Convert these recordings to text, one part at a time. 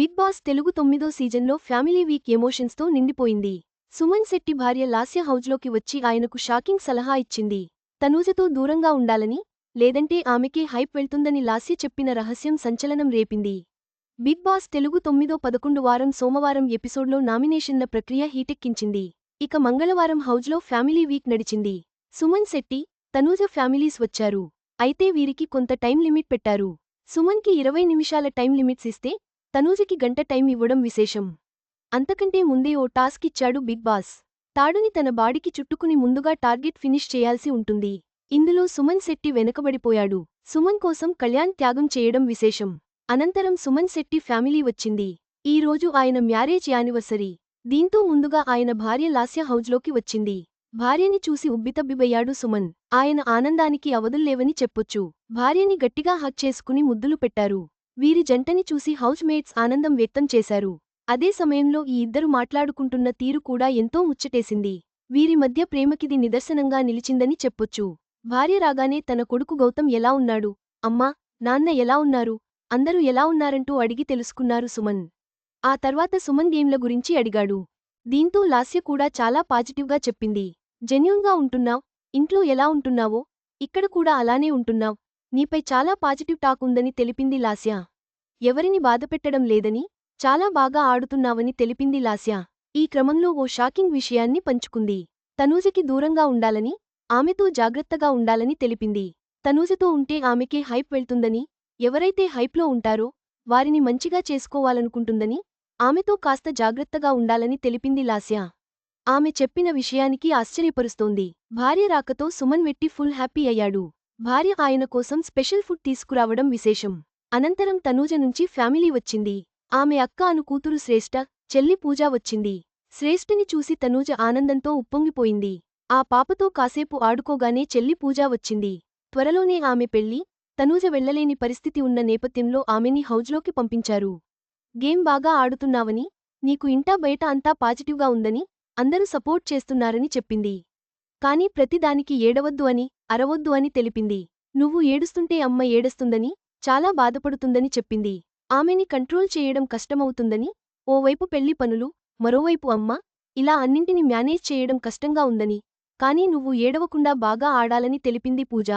Big boss Telugu తొమ్మిదో సీజన్లో family week ఎమోషన్స్తో నిండిపోయింది. సుమన్ శెట్టి భార్య లాస్య హౌజ్లోకి వచ్చి ఆయనకు షాకింగ్ సలహా ఇచ్చింది. తనూజతో దూరంగా ఉండాలని లేదంటే ఆమెకే హైప్ వెళ్తుందని లాస్య చెప్పిన రహస్యం సంచలనం రేపింది. బిగ్ బాస్ తెలుగు తొమ్మిదో పదకొండు వారం సోమవారం ఎపిసోడ్లో నామినేషన్ల ప్రక్రియ హీటెక్కించింది. ఇక మంగళవారం హౌజ్లో ఫ్యామిలీ వీక్ నడిచింది. సుమన్ శెట్టి తనూజ ఫ్యామిలీస్ వచ్చారు. అయితే వీరికి కొంత టైం లిమిట్ పెట్టారు. సుమన్కి ఇరవై నిమిషాల టైం లిమిట్స్ ఇస్తే తనూజకి గంట టైం ఇవ్వడం విశేషం. అంతకంటే ముందే ఓ టాస్క్ ఇచ్చాడు బిగ్ బాస్. తాడుని తన బాడీకి చుట్టుకుని ముందుగా టార్గెట్ ఫినిష్ చేయాల్సి ఉంటుంది. ఇందులో సుమన్ శెట్టి వెనకబడిపోయాడు. సుమన్ కోసం కళ్యాణ్ త్యాగం చేయడం విశేషం. అనంతరం సుమన్ శెట్టి ఫ్యామిలీ వచ్చింది. ఈ రోజు ఆయన మ్యారేజ్ యానివర్సరీ. దీంతో ముందుగా ఆయన భార్య లాస్య హౌజ్లోకి వచ్చింది. భార్యని చూసి ఉబ్బితబ్బిబయ్యాడు సుమన్. ఆయన ఆనందానికి అవధుల్లేవని చెప్పొచ్చు. భార్యని గట్టిగా హక్ చేసుకుని ముద్దులు పెట్టారు. వీరి జంటని చూసి హౌస్ మేట్స్ ఆనందం వ్యక్తం చేశారు. అదే సమయంలో ఈ ఇద్దరు మాట్లాడుకుంటున్న తీరు కూడా ఎంతో ముచ్చటేసింది. వీరి మధ్య ప్రేమకిది నిదర్శనంగా నిలిచిందని చెప్పొచ్చు. భార్య రాగానే తన కొడుకు గౌతమ్ ఎలా ఉన్నాడు? అమ్మా నాన్న ఎలా ఉన్నారు? అందరూ ఎలా ఉన్నారంటూ అడిగి తెలుసుకున్నారు సుమన్. ఆ తర్వాత సుమన్ గేమ్ల గురించి అడిగాడు. దీంతో లాస్య కూడా చాలా పాజిటివ్గా చెప్పింది. జెన్యున్గా ఉంటున్నావ్? ఇంట్లో ఎలా ఉంటున్నావో? ఇక్కడ కూడా అలానే ఉంటున్నావ్? నీపై చాలా పాజిటివ్ టాక్ ఉందని తెలిపింది లాస్య. ఎవరిని బాధపెట్టడం లేదని చాలా బాగా ఆడుతున్నావని తెలిపింది లాస్య. ఈ క్రమంలో ఓ షాకింగ్ విషయాన్ని పంచుకుంది. తనూజకి దూరంగా ఉండాలని ఆమెతో జాగ్రత్తగా ఉండాలని తెలిపింది. తనూజతో ఉంటే ఆమెకే హైప్ వెళ్తుందని ఎవరైతే హైప్లో ఉంటారో వారిని మంచిగా చేసుకోవాలనుకుంటుందని ఆమెతో కాస్త జాగ్రత్తగా ఉండాలని తెలిపింది లాస్య. ఆమె చెప్పిన విషయానికి ఆశ్చర్యపరుస్తోంది. భార్య రాకతో సుమన్ వెట్టి ఫుల్ హ్యాపీ అయ్యాడు. భార్య ఆయన కోసం స్పెషల్ ఫుడ్ తీసుకురావడం విశేషం. అనంతరం తనూజ నుంచి ఫ్యామిలీ వచ్చింది. ఆమె అక్క అను కూతురు శ్రేష్ఠ చెల్లి పూజ వచ్చింది. శ్రేష్ఠని చూసి తనూజ ఆనందంతో ఉప్పొంగిపోయింది. ఆ పాపతో కాసేపు ఆడుకోగానే చెల్లి పూజ వచ్చింది. త్వరలోనే ఆమె పెళ్ళి తనూజ వెళ్ళలేని పరిస్థితి ఉన్న నేపథ్యంలో ఆమెని హౌజ్లోకి పంపించారు. గేమ్ బాగా ఆడుతున్నావని నీకు ఇంటా బయట అంతా పాజిటివ్గా ఉందని అందరూ సపోర్ట్ చేస్తున్నారని చెప్పింది. కాని ప్రతిదానికి ఏడవద్దు అని అరవొద్దు అని తెలిపింది. నువ్వు ఏడుస్తుంటే అమ్మ ఏడుస్తుందని చాలా బాధపడుతుందని చెప్పింది. ఆమెని కంట్రోల్ చేయడం కష్టమవుతుందని ఓవైపు పెళ్ళి పనులు మరోవైపు అమ్మ ఇలా అన్నింటిని మేనేజ్ చేయడం కష్టంగా ఉందని కానీ నువ్వు ఏడవకుండా బాగా ఆడాలని తెలిపింది పూజ.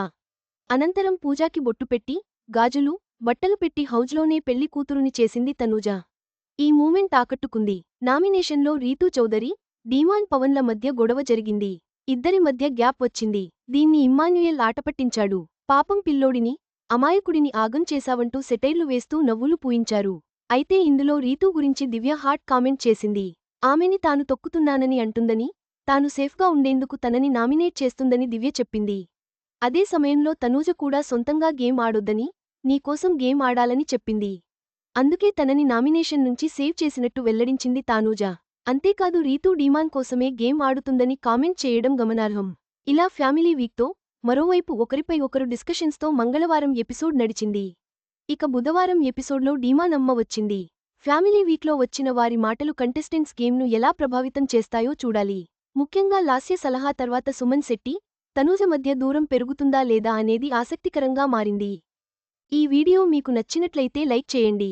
అనంతరం పూజాకి బొట్టుపెట్టి గాజులు బట్టలు పెట్టి హౌజ్లోనే పెళ్ళి కూతురుని చేసింది తనూజ. ఈ మూమెంట్ ఆకట్టుకుంది. నామినేషన్లో రీతూ చౌదరి డీమాన్ పవన్ల మధ్య గొడవ జరిగింది. ఇద్దరి మధ్య గ్యాప్ వచ్చింది. దీన్ని ఇమ్మాన్యుయల్ ఆటపట్టించాడు. పాపం పిల్లోడిని అమాయకుడిని ఆగం చేశావంటూ సెటైర్లు వేస్తూ నవ్వులు పూయించారు. అయితే ఇందులో రీతూ గురించి దివ్య హాట్ కామెంట్ చేసింది. ఆమెని తాను తొక్కుతున్నానని అంటుందని తాను సేఫ్గా ఉండేందుకు తనని నామినేట్ చేస్తుందని దివ్య చెప్పింది. అదే సమయంలో తనూజ కూడా సొంతంగా గేమ్ ఆడొద్దని నీకోసం గేమ్ ఆడాలని చెప్పింది. అందుకే తనని నామినేషన్ నుంచి సేవ్ చేసినట్టు వెల్లడించింది తానూజ. అంతేకాదు రీతూ డీమాన్ కోసమే గేమ్ ఆడుతుందని కామెంట్ చేయడం గమనార్హం. ఇలా ఫ్యామిలీ వీక్తో మరోవైపు ఒకరిపై ఒకరు డిస్కషన్స్తో మంగళవారం ఎపిసోడ్ నడిచింది. ఇక బుధవారం ఎపిసోడ్లో డీమాన్ అమ్మ వచ్చింది. ఫ్యామిలీ వీక్లో వచ్చిన వారి మాటలు కంటెస్టెంట్స్ గేమ్ను ఎలా ప్రభావితం చేస్తాయో చూడాలి. ముఖ్యంగా లాస్య సలహా తర్వాత సుమన్ శెట్టి తనూజ మధ్య దూరం పెరుగుతుందా లేదా అనేది ఆసక్తికరంగా మారింది. ఈ వీడియో మీకు నచ్చినట్లయితే లైక్ చేయండి.